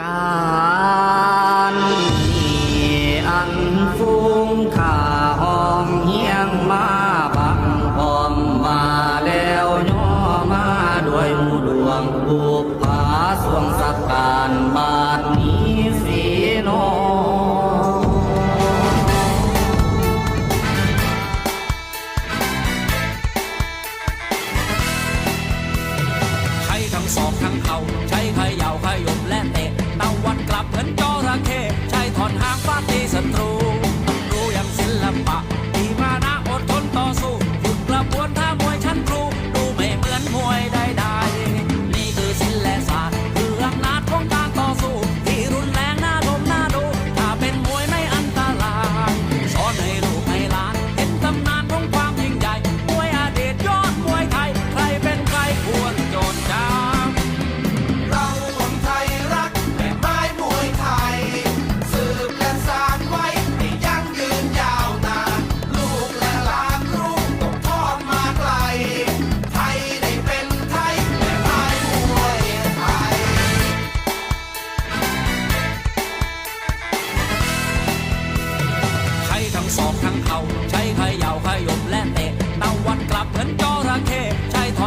การนี่อันฟุ้งข่าห้องเฮียงมาบังพร้อมมาแล้วย่อมาด้วยมูดวงบุกผาสวงสักการบาทนี้สีโนใช้ทั้งศอกทั้งเข่า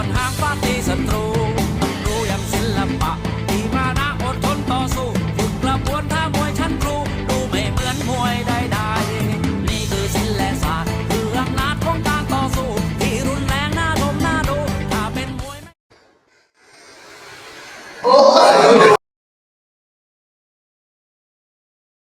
ดหางฟาดตีศัตรู